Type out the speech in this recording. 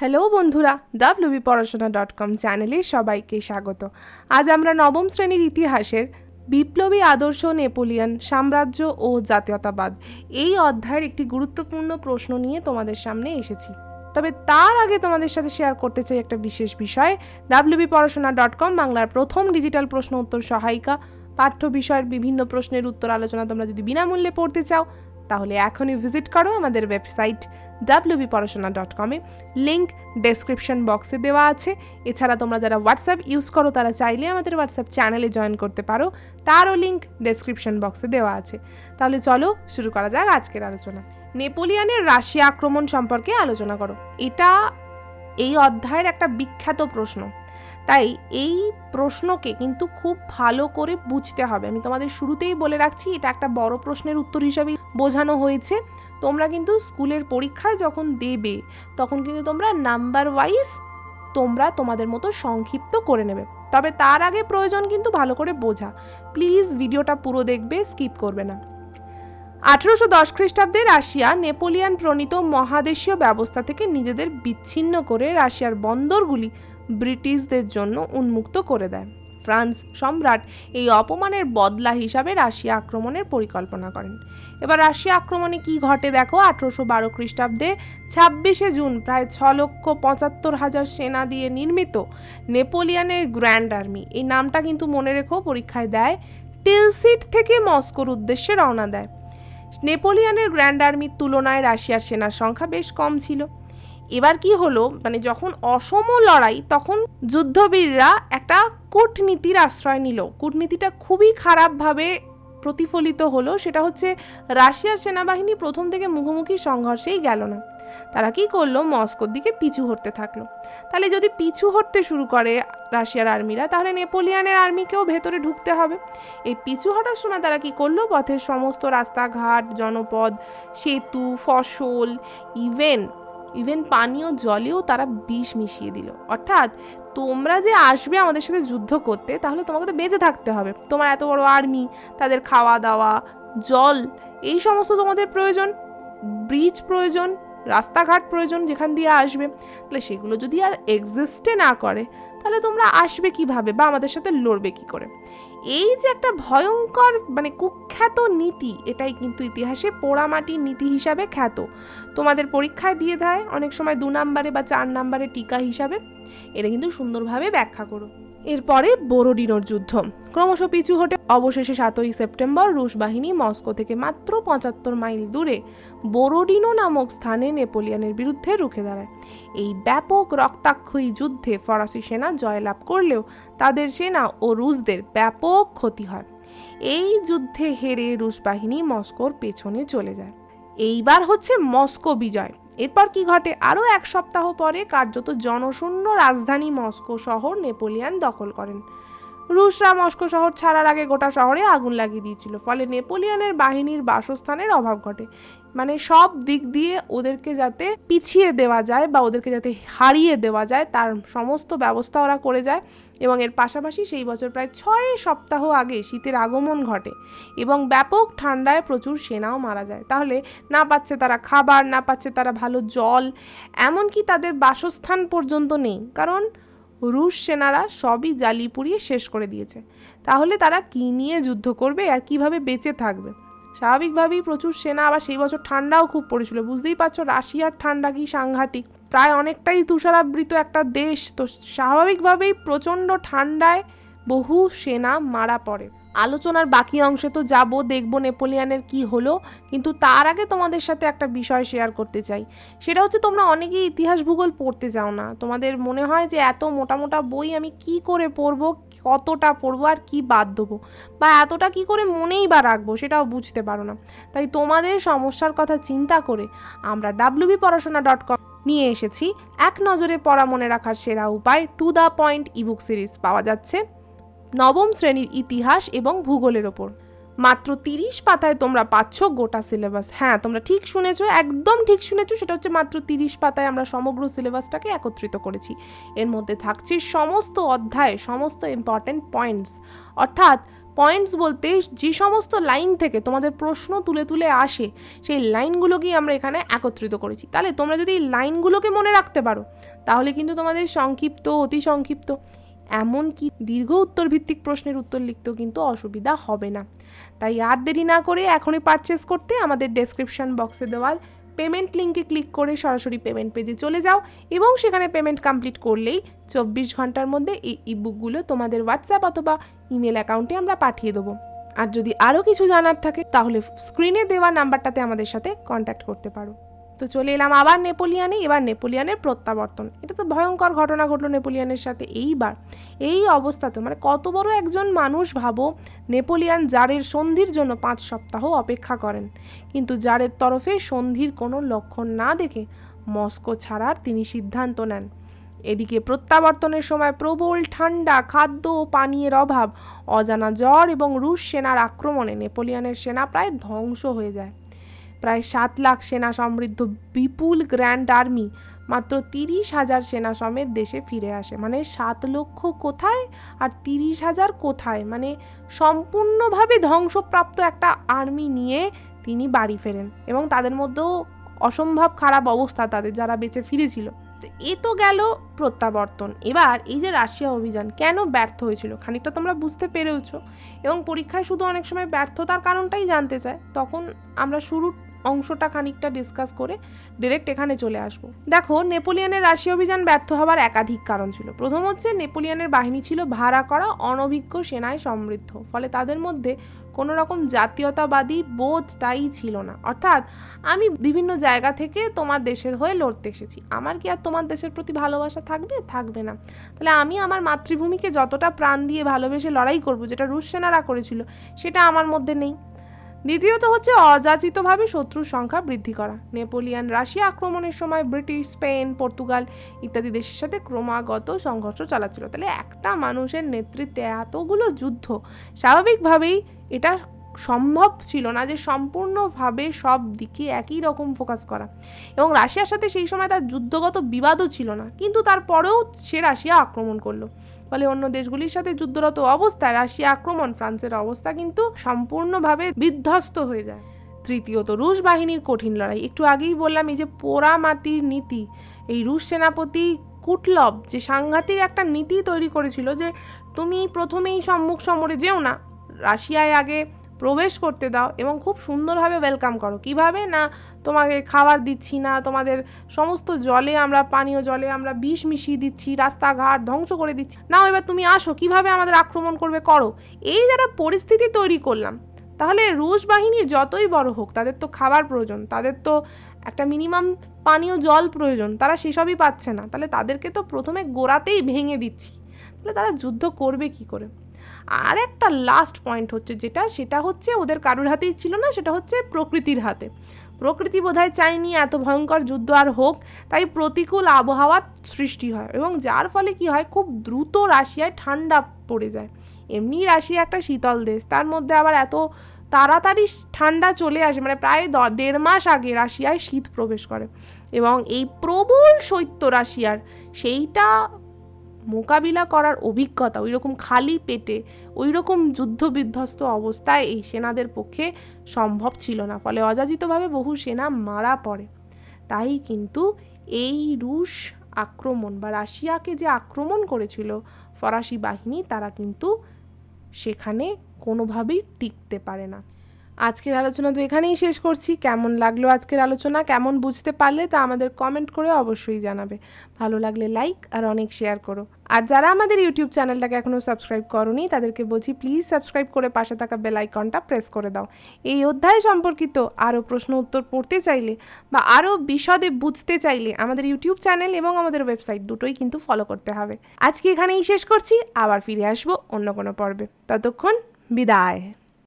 Hello বন্ধুরা WB পড়াশোনা dot com চ্যানেলে সবাইকে স্বাগত। আজ আমরা নবম শ্রেণির ইতিহাসের বিপ্লবী আদর্শ নেপোলিয়ন সাম্রাজ্য ও জাতীয়তাবাদ এই অধ্যায়ের একটি গুরুত্বপূর্ণ প্রশ্ন নিয়ে তোমাদের সামনে এসেছি। তবে তার আগে তোমাদের সাথে শেয়ার করতে চাই একটা বিশেষ বিষয়। ডাব্লিউবি পড়াশোনা ডট কম বাংলার প্রথম ডিজিটাল প্রশ্ন উত্তর সহায়িকা। পাঠ্য বিষয়ের বিভিন্ন প্রশ্নের উত্তর আলোচনা তোমরা যদি বিনামূল্যে পড়তে চাও তাহলে এখনই ভিজিট করো আমাদের website W B Porashona dot কমে লিঙ্ক ডেসক্রিপশন বক্সে দেওয়া আছে। এছাড়া তোমরা যারা হোয়াটসঅ্যাপ ইউজ করো, তারা চাইলে আমাদের হোয়াটসঅ্যাপ চ্যানেলে জয়েন করতে পারো। তারও লিঙ্ক ডেসক্রিপশন বক্সে দেওয়া আছে। তাহলে চলো শুরু করা যাক আজকের আলোচনা। নেপোলিয়ানের রাশিয়া আক্রমণ সম্পর্কে আলোচনা করো। এটা এই অধ্যায়ের একটা বিখ্যাত প্রশ্ন। তাই এই প্রশ্নকে কিন্তু খুব ভালো করে বুঝতে হবে। আমি তোমাদের শুরুতেই বলে রাখছি, এটা একটা বড় প্রশ্নের উত্তর হিসাবেই বোঝানো হয়েছে। তোমরা কিন্তু স্কুলের পরীক্ষায় যখন দেবে, তখন কিন্তু তোমরা নাম্বার ওয়াইজ তোমরা তোমাদের মতো সংক্ষিপ্ত করে নেবে। তবে তার আগে প্রয়োজন কিন্তু ভালো করে বোঝা। প্লিজ ভিডিওটা পুরো দেখবে, স্কিপ করবে না। আঠেরোশো দশ খ্রিস্টাব্দে রাশিয়া নেপোলিয়ান প্রণীত মহাদেশীয় ব্যবস্থা থেকে নিজেদের বিচ্ছিন্ন করে রাশিয়ার বন্দরগুলি ব্রিটিশদের জন্য উন্মুক্ত করে দেয়। ফ্রান্স সম্রাট এই অপমানের বদলা হিসাবে রাশিয়া আক্রমণের পরিকল্পনা করেন। এবার রাশিয়া আক্রমণে কি ঘটে দেখো? আঠেরোশো বারো খ্রিস্টাব্দে ছাব্বিশে জুন প্রায় ছ লক্ষ পঁচাত্তর হাজার সেনা দিয়ে নির্মিত নেপোলিয়ানের গ্র্যান্ড আর্মি। এই নামটা কিন্তু মনে রেখো, পরীক্ষায় দেয়, টিলসিট থেকে মস্কোর উদ্দেশ্যে রওনা দেয়। নেপোলিয়ানের গ্র্যান্ড আর্মির তুলনায় রাশিয়ার সেনার সংখ্যা বেশ কম ছিল। এবার কি হলো? মানে যখন অসম লড়াই, তখন যুদ্ধবীররা একটা কূটনীতির আশ্রয় নিল। কূটনীতিটা খুবই খারাপভাবে প্রতিফলিত হলো। সেটা হচ্ছে রাশিয়ার সেনাবাহিনী প্রথম থেকে মুখোমুখি সংঘর্ষেই গেল না। তারা কি করল? মস্কোর দিকে পিছু হটতে থাকল। তাহলে যদি পিছু হটতে শুরু করে রাশিয়ার আর্মিরা, তাহলে নেপোলিয়ানের আর্মিকেও ভেতরে ঢুকতে হবে। এই পিছু হটার সময় তারা কি করল? পথের সমস্ত রাস্তাঘাট, জনপদ, সেতু, ফসল, ইভেন ইভেন পানীয় জলেও তারা বিষ মিশিয়ে দিল। অর্থাৎ তোমরা যে আসবে আমাদের সাথে যুদ্ধ করতে, তাহলে তোমাকে তো বেঁচে থাকতে হবে। তোমার এত বড় আর্মি, তাদের খাওয়া দাওয়া, জল, এই সমস্ত তোমাদের প্রয়োজন। ব্রিজ প্রয়োজন রাস্তাঘাট প্রয়োজন যেখান দিয়ে আসবে, তাহলে সেগুলো যদি আর এক্সিস্টে না করে, তাহলে তোমরা আসবে কীভাবে বা আমাদের সাথে লড়বে কি করে? এই যে একটা ভয়ঙ্কর মানে কুখ্যাত নীতি, এটাই কিন্তু ইতিহাসে পোড়ামাটির নীতি হিসাবে খ্যাত। তোমাদের পরীক্ষায় দিয়ে দেয়, অনেক সময় দু নাম্বারে বা চার নাম্বারে টিকা হিসাবে। এটা কিন্তু সুন্দরভাবে ব্যাখ্যা করো। এরপরে বোরোডিনোর যুদ্ধ। ক্রমশ পিছু হটে অবশেষে সাতই সেপ্টেম্বর রুশ বাহিনী মস্কো থেকে মাত্র পঁচাত্তর মাইল দূরে বোরোডিনো নামক স্থানে নেপোলিয়ানের বিরুদ্ধে রুখে দাঁড়ায়। এই ব্যাপক রক্তাক্ষয়ী যুদ্ধে ফরাসি সেনা জয়লাভ করলেও তাদের সেনা ও রুশদের ব্যাপক ক্ষতি হয়। এই যুদ্ধে হেরে রুশ বাহিনী মস্কোর পেছনে চলে যায়। এইবার হচ্ছে মস্কো বিজয়। এরপর কি ঘটে? আরও এক সপ্তাহ পরে কার্যত জনশূন্য রাজধানী মস্কো শহর নেপোলিয়ান দখল করেন। রুশরা মস্কো শহর ছাড়ার আগে গোটা শহরে আগুন লাগিয়ে দিয়েছিল। ফলে নেপোলিয়ানের বাহিনীর বাসস্থানের অভাব ঘটে। মানে সব দিক দিয়ে ওদেরকে যাতে পিছিয়ে দেওয়া যায় বা ওদেরকে যাতে হারিয়ে দেওয়া যায়, তার সমস্ত ব্যবস্থা ওরা করে যায় এবং এর পাশাপাশি সেই বছর প্রায় ছয় সপ্তাহ আগে শীতের আগমন ঘটে এবং ব্যাপক ঠান্ডায় প্রচুর সেনাও মারা যায়। তাহলে না পাচ্ছে তারা খাবার, না পাচ্ছে তারা ভালো জল, এমনকি তাদের বাসস্থান পর্যন্ত নেই। কারণ রুশ সেনারা সবই জ্বালি পুড়িয়ে শেষ করে দিয়েছে। তাহলে তারা কী নিয়ে যুদ্ধ করবে আর কীভাবে বেঁচে থাকবে? স্বাভাবিকভাবেই প্রচুর সেনা, আবার সেই বছর ঠান্ডাও খুব পড়েছিল। বুঝতেই পারছ, রাশিয়ার ঠান্ডা কি সাংঘাতিক। প্রায় অনেকটাই তুষারাবৃত একটা দেশ। তো স্বাভাবিকভাবেই প্রচণ্ড ঠান্ডায় বহু সেনা মারা পড়ে। আলোচনার বাকি অংশে তো যাব, দেখব নেপোলিয়ানের কি হলো। কিন্তু তার আগে তোমাদের সাথে একটা বিষয় শেয়ার করতে চাই। সেটা হচ্ছে তোমরা অনেকেই ইতিহাস ভূগোল পড়তে যাও না। তোমাদের মনে হয় যে এত মোটা মোটা বই আমি কি করে পড়ব, কতটা পড়ব আর কি বাদ দেবো? বা এতটা কি করে মনেই বা রাখব সেটাও বুঝতে পারো না। তাই তোমাদের সমস্যার কথা চিন্তা করে আমরা ডাব্লিউবি পড়াশোনা ডট কম নিয়ে এসেছি। এক নজরে পড়া মনে রাখার সেরা উপায় to the point ebook series পাওয়া যাচ্ছে। নবম শ্রেণির ইতিহাস এবং ভূগোলের ওপর। মাত্র তিরিশ পাতায় তোমরা পাচ্ছ গোটা সিলেবাস। হ্যাঁ তোমরা ঠিক শুনেছো, একদম ঠিক শুনেছো, সেটা হচ্ছে মাত্র তিরিশ পাতায় আমরা সমগ্র সিলেবাসটাকে একত্রিত করেছি। এর মধ্যে থাকছে সমস্ত অধ্যায়, সমস্ত ইম্পর্টেন্ট পয়েন্টস অর্থাৎ পয়েন্টস বলতে যে সমস্ত লাইন থেকে তোমাদের প্রশ্ন তুলে তুলে আসে, সেই লাইনগুলোকেই আমরা এখানে একত্রিত করেছি। তাহলে তোমরা যদি লাইনগুলোকে মনে রাখতে পারো, তাহলে কিন্তু তোমাদের সংক্ষিপ্ত, অতি সংক্ষিপ্ত। এমনকি দীর্ঘ উত্তর ভিত্তিক প্রশ্নের উত্তর লিখতেও কিন্তু অসুবিধা হবে না। তাই আর দেরি না করে এখনই পারচেস করতে আমাদের ডেসক্রিপশন বক্সে দেওয়াল পেমেন্ট লিঙ্কে ক্লিক করে সরাসরি পেমেন্ট পেজে চলে যাও এবং সেখানে পেমেন্ট কমপ্লিট করলেই চব্বিশ ঘণ্টার মধ্যে এই ইবুকগুলো তোমাদের হোয়াটসঅ্যাপ অথবা ইমেল অ্যাকাউন্টে আমরা পাঠিয়ে দেবো। আর যদি আরও কিছু জানার থাকে তাহলে স্ক্রিনে দেওয়া নাম্বারটাতে আমাদের সাথে কন্ট্যাক্ট করতে পারো। তো চলে এলাম আবার নেপোলিয়ানে, এবার নেপোলিয়ানের প্রত্যাবর্তন। এটা তো ভয়ঙ্কর ঘটনা ঘটলো নেপোলিয়ানের সাথে। এইবার এই অবস্থাতে মানে কত বড় একজন মানুষ ভাবো, নেপোলিয়ান জারের সন্ধির জন্য পাঁচ সপ্তাহ অপেক্ষা করেন। কিন্তু জারের তরফে সন্ধির কোনো লক্ষণ না দেখে মস্কো ছাড়ার তিনি সিদ্ধান্ত নেন। এদিকে প্রত্যাবর্তনের সময় প্রবল ঠান্ডা, খাদ্য ও পানীয়ের অভাব, অজানা জ্বর এবং রুশ সেনার আক্রমণে নেপোলিয়ানের সেনা প্রায় ধ্বংস হয়ে যায়। প্রায় সাত লাখ সেনা সমৃদ্ধ বিপুল গ্র্যান্ড আর্মি মাত্র তিরিশ হাজার সেনা সমেত দেশে ফিরে আসে। মানে সাত লক্ষ কোথায় আর তিরিশ হাজার কোথায়? মানে সম্পূর্ণভাবে ধ্বংসপ্রাপ্ত একটা আর্মি নিয়ে তিনি বাড়ি ফেরেন এবং তাদের মধ্যেও অসম্ভব খারাপ অবস্থা তাদের যারা বেঁচে ফিরেছিল। এ তো গেল প্রত্যাবর্তন। এবার এই যে রাশিয়া অভিযান কেন ব্যর্থ হয়েছিল খানিকটা তোমরা বুঝতে পেরেওছো। এবং পরীক্ষায় শুধু অনেক সময় ব্যর্থতার কারণটাই জানতে চায়, তখন আমরা শুরুর অংশটা খানিকটা ডিসকাস করে ডিরেক্ট এখানে চলে আসব। দেখো, নেপোলিয়নের রাশিয়া অভিযান ব্যর্থ হওয়ার একাধিক কারণ ছিল। প্রথম হচ্ছে, নেপোলিয়নের বাহিনী ছিল ভাড়া করা, অনভিজ্ঞ সেনায় সমৃদ্ধ। ফলে তাদের মধ্যে কোনো রকম জাতীয়তাবাদী বোধটাই ছিল না। অর্থাৎ, আমি বিভিন্ন জায়গা থেকে তোমার দেশের হয়ে লড়তে এসেছি। আমার কি আর তোমার দেশের প্রতি ভালোবাসা থাকবে? থাকবে না। তাহলে আমি আমার মাতৃভূমিকে যতটা প্রাণ দিয়ে ভালোবেসে লড়াই করব, যেটা রুশ সেনারা করেছিল, সেটা আমার মধ্যে নেই। দ্বিতীয়ত হচ্ছে অযাচিতভাবে শত্রুর সংখ্যা বৃদ্ধি করা। নেপোলিয়ান রাশিয়া আক্রমণের সময় ব্রিটিশ, স্পেন, পর্তুগাল ইত্যাদি দেশের সাথে ক্রমাগত সংঘর্ষ চালাচ্ছিল। তাহলে একটা মানুষের নেতৃত্বে এতগুলো যুদ্ধ, স্বাভাবিকভাবেই এটা সম্ভব ছিল না যে সম্পূর্ণভাবে সব দিকে একই রকম ফোকাস করা। এবং রাশিয়ার সাথে সেই সময় তার যুদ্ধগত বিবাদও ছিল না। কিন্তু তারপরেও সে রাশিয়া আক্রমণ করল। ফলে অন্য দেশগুলির সাথে যুদ্ধরত অবস্থায় রাশিয়া আক্রমণ, ফ্রান্সের অবস্থা কিন্তু সম্পূর্ণভাবে বিধ্বস্ত হয়ে যায়। তৃতীয়ত, রুশ বাহিনীর কঠিন লড়াই। একটু আগেই বললাম, এই যে পোড়া মাটির নীতি, এই রুশ সেনাপতি কুটলব যে সাংঘাতিক একটা নীতি তৈরি করেছিল যে, তুমি প্রথমেই সম্মুখ সমরে যেও না। রাশিয়ায় আগে প্রবেশ করতে দাও এবং খুব সুন্দরভাবে ওয়েলকাম করো। কীভাবে? না, তোমাকে খাবার দিচ্ছি না, তোমাদের সমস্ত জলে আমরা, পানীয় জলে আমরা বিষ মিশিয়ে দিচ্ছি, রাস্তাঘাট ধ্বংস করে দিচ্ছি। না এবার তুমি আসো, কীভাবে আমাদের আক্রমণ করবে করো। এই যারা পরিস্থিতি তৈরি করলাম, তাহলে রুশ বাহিনী যতই বড় হোক, তাদের তো খাবার প্রয়োজন, তাদের তো একটা মিনিমাম পানীয় জল প্রয়োজন, তারা সেসবই পাচ্ছে না। তাহলে তাদেরকে তো প্রথমে গোড়াতেই ভেঙে দিচ্ছি। তাহলে তারা যুদ্ধ করবে কি করে? আর একটা লাস্ট পয়েন্ট হচ্ছে যেটা, সেটা হচ্ছে ওদের কারুর হাতেই ছিল না, সেটা হচ্ছে প্রকৃতির হাতে। প্রকৃতি বোধহয় চায়নি এত ভয়ঙ্কর যুদ্ধ আর হোক, তাই প্রতিকূল আবহাওয়ার সৃষ্টি হয় এবং যার ফলে কি হয়, খুব দ্রুত রাশিয়ায় ঠান্ডা পড়ে যায়। এমনি রাশিয়া একটা শীতল দেশ, তার মধ্যে আবার এত তাড়াতাড়ি ঠান্ডা চলে আসে মানে প্রায় দেড় মাস আগে রাশিয়ায় শীত প্রবেশ করে। এবং এই প্রবল শৈত্য রাশিয়ার, সেইটা মোকাবিলা করার অভিজ্ঞতা ওই রকম খালি পেটে ওই রকম যুদ্ধবিধ্বস্ত অবস্থায় এই সেনাদের পক্ষে সম্ভব ছিল না। ফলে অযাচিতভাবে বহু সেনা মারা পড়ে। তাই কিন্তু এই রুশ আক্রমণ বা রাশিয়াকে যে আক্রমণ করেছিল ফরাসি বাহিনী, তারা কিন্তু সেখানে কোনোভাবেই টিকতে পারে না। আজকের আলোচনা তো এখানেই শেষ করছি। কেমন লাগল আজকের আলোচনা? কেমন বুঝতে পারলে তা আমাদের কমেন্ট করে অবশ্যই জানাবে। ভালো লাগলে লাইক আর অনেক শেয়ার করো। আর যারা আমাদের ইউটিউব চ্যানেলটাকে এখনও সাবস্ক্রাইব করনি, তাদেরকে বলছি প্লিজ সাবস্ক্রাইব করে পাশে থাকা বেল আইকনটা প্রেস করে দাও। এই অধ্যায় সম্পর্কিত আরও প্রশ্ন উত্তর পড়তে চাইলে বা আরও বিশদে বুঝতে চাইলে আমাদের ইউটিউব চ্যানেল এবং আমাদের ওয়েবসাইট দুটোই কিন্তু ফলো করতে হবে। আজকে এখানেই শেষ করছি। আবার ফিরে আসব অন্য কোনো পর্বে। ততক্ষণ বিদায়।